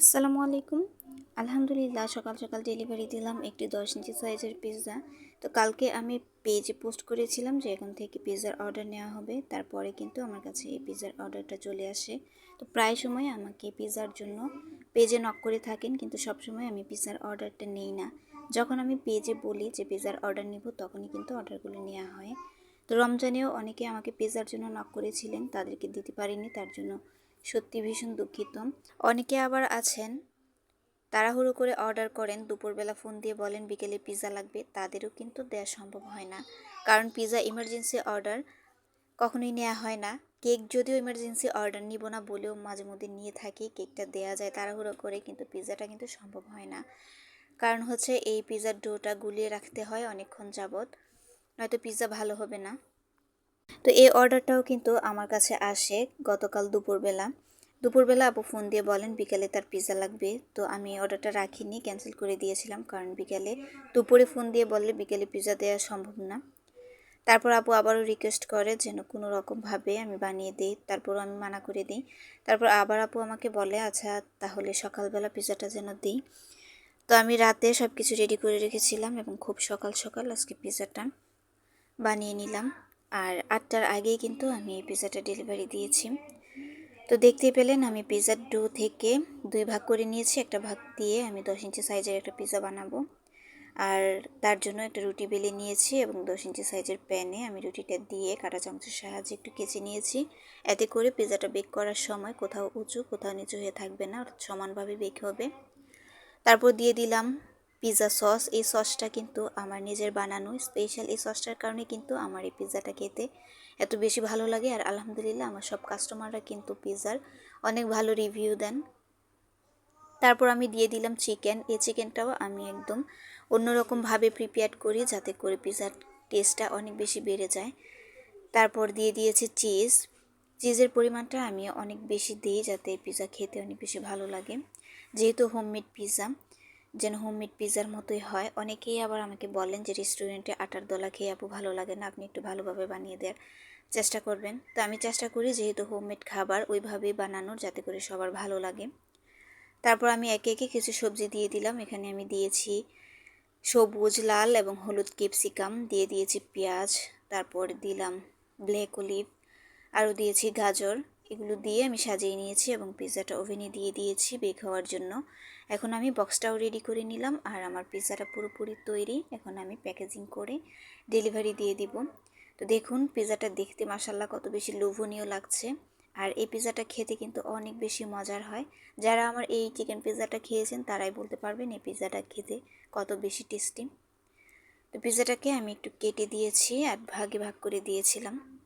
আসসালামু আলাইকুম। আলহামদুলিল্লাহ, সকাল সকাল ডেলিভারি দিলাম একটি দশ ইঞ্চি সাইজের পিৎজা তো কালকে আমি পেজে পোস্ট করেছিলাম যে এখন থেকে পিৎজার অর্ডার নেওয়া হবে। তারপরে কিন্তু আমার কাছে এই পিৎজার অর্ডারটা চলে আসে। তো প্রায় সময় আমাকে পিৎজার জন্য পেজে নক করে থাকেন, কিন্তু সবসময় আমি পিৎজার অর্ডারটা নেই না। যখন আমি পেজে বলি যে পিৎজার অর্ডার নিব, তখনই কিন্তু অর্ডারগুলো নেওয়া হয়। তো রমজানেও অনেকে আমাকে পিৎজার জন্য নক করেছিলেন, তাদেরকে দিতে পারিনি, তার জন্য সত্যি ভীষণ দুঃখিত। অনেকে আবার আছেন, তাড়াহুড়ো করে অর্ডার করেন, দুপুরবেলা ফোন দিয়ে বলেন বিকেলে পিৎজা লাগবে, তাদেরও কিন্তু দেওয়া সম্ভব হয় না। কারণ পিৎজা ইমার্জেন্সি অর্ডার কখনোই নেওয়া হয় না। কেক যদিও ইমার্জেন্সি অর্ডার নিব না বলেও মাঝে মধ্যে নিয়ে থাকি, কেকটা দেওয়া যায় তাড়াহুড়ো করে, কিন্তু পিৎজাটা কিন্তু সম্ভব হয় না। কারণ হচ্ছে এই পিৎজার ডোটা গুলিয়ে রাখতে হয় অনেকক্ষণ যাবৎ, নয়তো পিৎজা ভালো হবে না। তো এই অর্ডারটাও কিন্তু আমার কাছে আসে গতকাল দুপুরবেলা। দুপুরবেলা আপু ফোন দিয়ে বলেন, বিকালে তার পিৎজা লাগবে। তো আমি অর্ডারটা রাখিনি, ক্যান্সেল করে দিয়েছিলাম কারণ বিকালে। দুপুরে ফোন দিয়ে বললে বিকেলে পিৎজা দেওয়া সম্ভব না। তারপর আপু আবারও রিকোয়েস্ট করে যেন কোনো রকমভাবে আমি বানিয়ে দিই তারপর আমি মানা করে দিই। তারপর আবার আপু আমাকে বলে আচ্ছা তাহলে সকালবেলা পিৎজাটা যেন দিই। তো আমি রাতে সব কিছু রেডি করে রেখেছিলাম এবং খুব সকাল সকাল আজকে পিৎজাটা বানিয়ে নিলাম। আর আটটার আগেই কিন্তু আমি এই পিৎজাটা ডেলিভারি দিয়েছি। তো দেখতে পেলেন আমি পিৎজার ডো থেকে দুই ভাগ করে নিয়েছি, একটা ভাগ দিয়ে আমি দশ ইঞ্চি সাইজের একটা পিৎজা বানাবো। আর তার জন্য একটা রুটি বেলে নিয়েছি এবং দশ ইঞ্চি সাইজের প্যানে আমি রুটিটা দিয়ে কাটা চামচের সাহায্যে একটু কেচে নিয়েছি। এতে করে পিজাটা বেক করার সময় কোথাও উঁচু, কোথাও নিচু হয়ে থাকবে না সমানভাবে বেক হবে। তারপর দিয়ে দিলাম পিৎজা সস, এই সসটা কিন্তু আমার নিজের বানানো স্পেশাল এই সসটার কারণে কিন্তু আমার এই পিৎজাটা খেতে এত বেশি ভালো লাগে। আর আলহামদুলিল্লাহ আমার সব কাস্টমাররা কিন্তু পিৎজার অনেক ভালো রিভিউ দেন। তারপর আমি দিয়ে দিলাম চিকেন এই চিকেনটাও আমি একদম অন্যরকমভাবে প্রিপেয়ার করি যাতে করে পিৎজার টেস্টটা অনেক বেশি বেড়ে যায়। তারপর দিয়ে দিয়েছি চিজ চিজের পরিমাণটা আমি অনেক বেশি দিই যাতে পিৎজা খেতে অনেক বেশি ভালো লাগে। যেহেতু হোমমেড পিৎজা যেন হোমমেড পিৎজার মতোই হয়। অনেকেই আবার আমাকে বলেন যে রেস্টুরেন্টে আটার দলা খেয়ে আপু ভালো লাগে না, আপনি একটু ভালোভাবে বানিয়ে দেওয়ার চেষ্টা করবেন। তো আমি চেষ্টা করি যেহেতু হোমমেড খাবার ওইভাবেই বানানোর, যাতে করে সবার ভালো লাগে। তারপর আমি একে একে কিছু সবজি দিয়ে দিলাম। এখানে আমি দিয়েছি সবুজ, লাল এবং হলুদ ক্যাপসিকাম দিয়ে দিয়েছি পেঁয়াজ, তারপর দিলাম ব্ল্যাক অলিভ আরও দিয়েছি গাজর। এগুলো দিয়ে আমি সাজিয়ে নিয়েছি এবং পিৎজাটা ওভেনে দিয়ে দিয়েছি বেক হওয়ার জন্য। এখন আমি বক্সটাও রেডি করে নিলাম আর আমার পিৎজাটা পুরোপুরি তৈরি। এখন আমি প্যাকেজিং করে ডেলিভারি দিয়ে দিব। তো দেখুন, পিৎজাটা দেখতে মাসাল্লাহ কত বেশি লোভনীয় লাগছে। আর এই পিৎজাটা খেতে কিন্তু অনেক বেশি মজার হয়। যারা আমার এই চিকেন পিৎজাটা খেয়েছেন, তারাই বলতে পারবেন এই পিৎজাটা খেতে কত বেশি টেস্টি তো পিৎজাটাকে আমি একটু কেটে দিয়েছি আর ভাগে ভাগ করে দিয়েছিলাম।